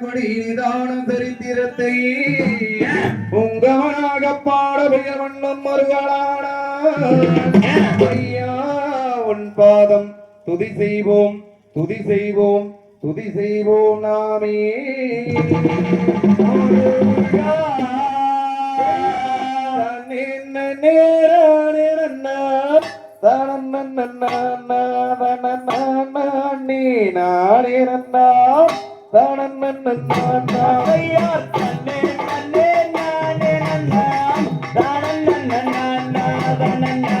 கொடி நிதானம் சரித்திரத்தை உங்கவனாக பாட புயவண்ணம் மறுகளான உன் பாதம் துதி செய்வோம் துதி செய்வோம் துதி செய்வோம் நாமே நின்ன நேர நிறன்னா தன நன்ன தாரேரண்ணா தானண்ணன் ஐயார் கண்ணே கண்ணே நானே நன்னா தானண்ணன் நன்னா தானண்ணா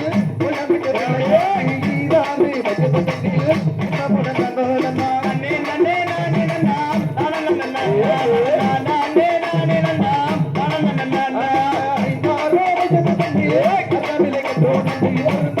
Thank you.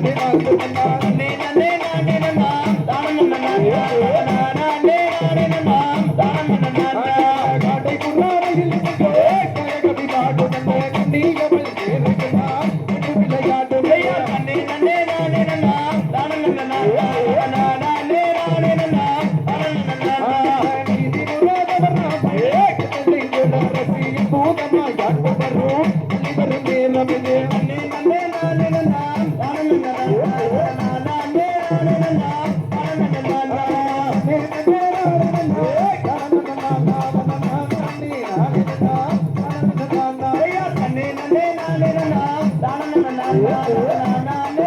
na na na na